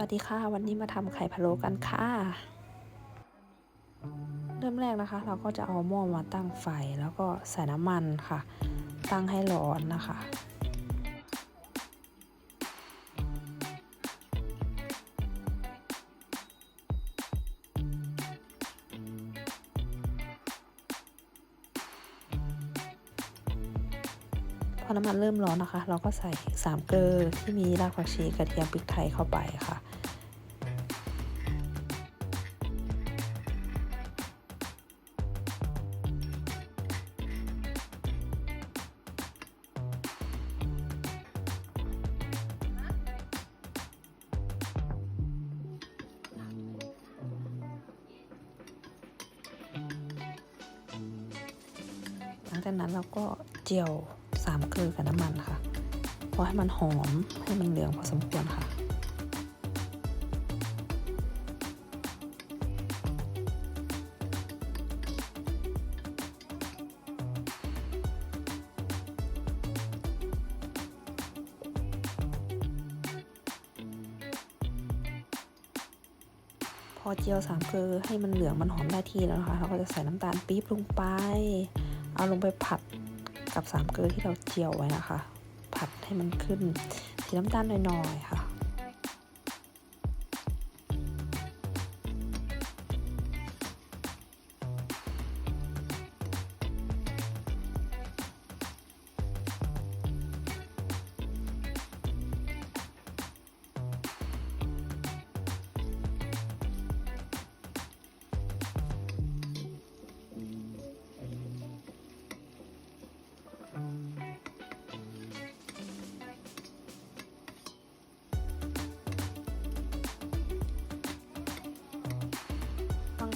วัสดีค่ะ วันนี้มาทำไข่พะโล้กันค่ะ เริ่มแรกนะคะ เราก็จะเอาหม้อมาตั้งไฟแล้วก็ใส่น้ำมันค่ะ ตั้งให้ร้อนนะคะ พอน้ำมันเริ่มร้อนนะคะ เราก็ใส่สามเกลือที่มีรากผักชีกระเทียมพริกไทยเข้าไปค่ะ จากนั้นเราก็เจียวสามเกลือกับน้ำมันค่ะพอให้มันหอมให้มันเหลืองพอสมควรค่ะพอเจียวสามเกลือให้มันเหลืองมันหอมได้ที่แล้วนะคะ เราก็จะใส่น้ำตาลปี๊บลงไป เอาลงไปผัดกับสามเกลือที่เราเจียวไว้นะคะ ผัดให้มันขึ้นสีน้ำตาลหน่อยๆค่ะ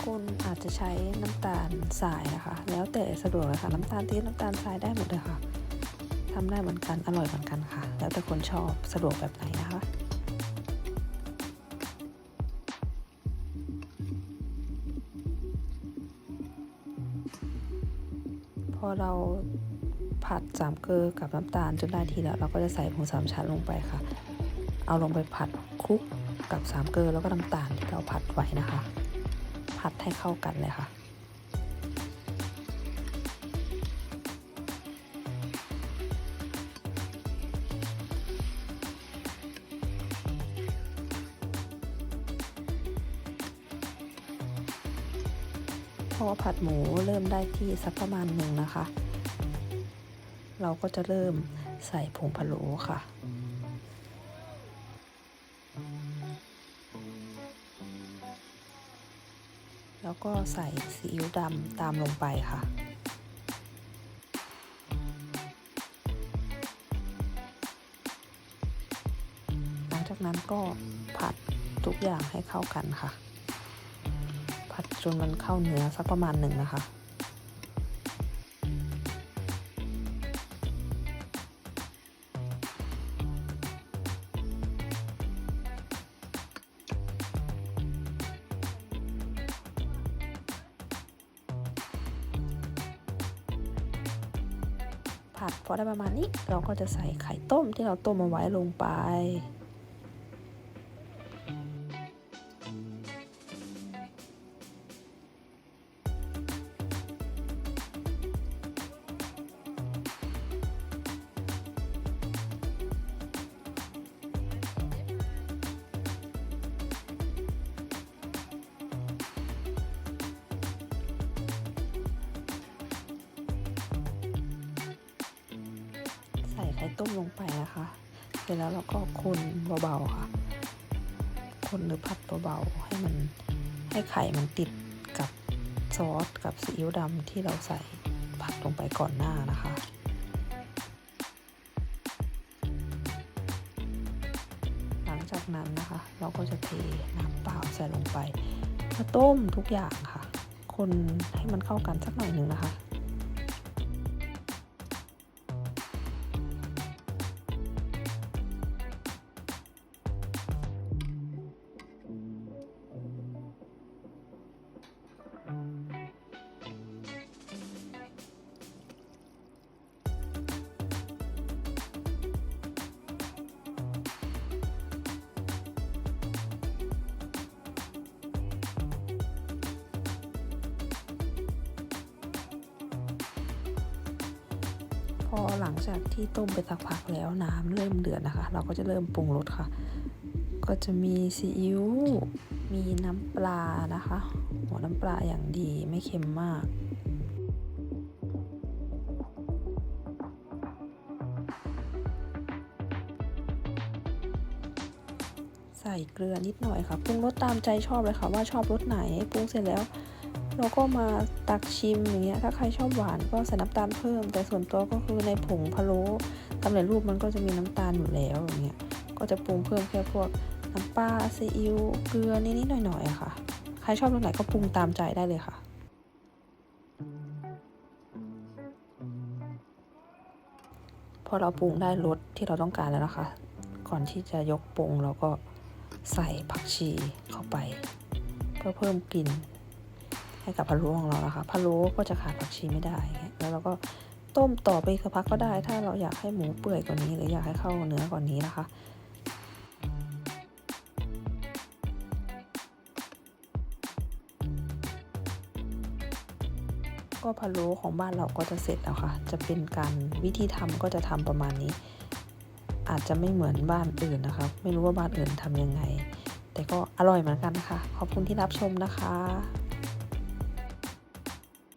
คนอาจจะใช้น้ำตาลทรายนะคะ แล้วแต่สะดวกเลยค่ะ น้ำตาลที่น้ำตาลทรายได้หมดเลยค่ะทำได้เหมือนกันอร่อยเหมือนกันค่ะ แล้วแต่คนชอบสะดวกแบบไหนนะคะพอเราผัดสามเกลือกับน้ำตาลจนได้ทีแล้ว เราก็จะใส่ผงสามชั้นลงไปค่ะ เอาลงไปผัดคลุกกับสามเกลือแล้วก็น้ำตาลที่เราผัดไว้นะคะ ผัดให้เข้ากันเลยค่ะ พอผัดหมูเริ่มได้ที่สักประมาณหนึ่งนะคะ เราก็จะเริ่มใส่ผงพะโล้ค่ะ แล้วก็ใส่ซีอิ๊วดำตามลงไปค่ะ หลังจากนั้นก็ผัดทุกอย่างให้เข้ากันค่ะ ผัดจนมันเข้าเนื้อสักประมาณหนึ่งนะคะ ผัดพอได้ประมาณนี้เราก็จะใส่ไข่ต้มที่เราต้มเอาไว้ลงไป ส่ไข่ต้มลงไปนะคะ เสร็จแล้วเราก็คนเบาๆค่ะ คนหรือผัดเบาๆให้มันให้ไข่มันติดกับซอสกับซีอิ๊วดำที่เราใส่ผัดลงไปก่อนหน้านะคะหลังจากนั้นนะคะ เราก็จะเทน้ำเปล่าใส่ลงไปแล้วต้มทุกอย่างค่ะ คนให้มันเข้ากันสักหน่อยหนึ่งนะคะ อหลังจากที่ต้มไปสักพักแล้วน้ำเริ่มเดือดนะคะ เราก็จะเริ่มปรุงรสค่ะ ก็จะมีซีอิ๊วมีน้ำปลานะคะ หัวน้ำปลาอย่างดีไม่เค็มมากใส่เกลือนิดหน่อยค่ะปรุงรสตามใจชอบเลยค่ะว่าชอบรสไหนปรุงเสร็จแล้ว เราก็มาตักชิมอย่างเงี้ยถ้าใครชอบหวานก็ใส่น้ำตาลเพิ่ม แต่ส่วนตัวก็คือในผงพะโล้สำเร็จรูปมันก็จะมีน้ำตาลอยู่แล้วอย่างเงี้ยก็จะปรุงเพิ่มแค่พวกน้ำปลาซีอิ๊วเกลือนิดๆหน่อยๆค่ะ ใครชอบรสไหนก็ปรุงตามใจได้เลยค่ะพอเราปรุงได้รสที่เราต้องการแล้วนะคะ ก่อนที่จะยกปรุงเราก็ใส่ผักชีเข้าไปเพื่อเพิ่มกลิ่น ให้กับพะโล้ของเรานะคะพะโล้ก็จะขาดผักชีไม่ได้ แล้วเราก็ต้มต่อไปสักพักก็ได้ ถ้าเราอยากให้หมูเปื่อยกว่านี้ หรืออยากให้เข้าเนื้อกว่านี้นะคะก็พะโล้ของบ้านเราก็จะเสร็จแล้วค่ะ จะเป็นการวิธีทำก็จะทำประมาณนี้ อาจจะไม่เหมือนบ้านอื่นนะคะ ไม่รู้ว่าบ้านอื่นทำยังไง แต่ก็อร่อยเหมือนกันค่ะ ขอบคุณที่รับชมนะคะ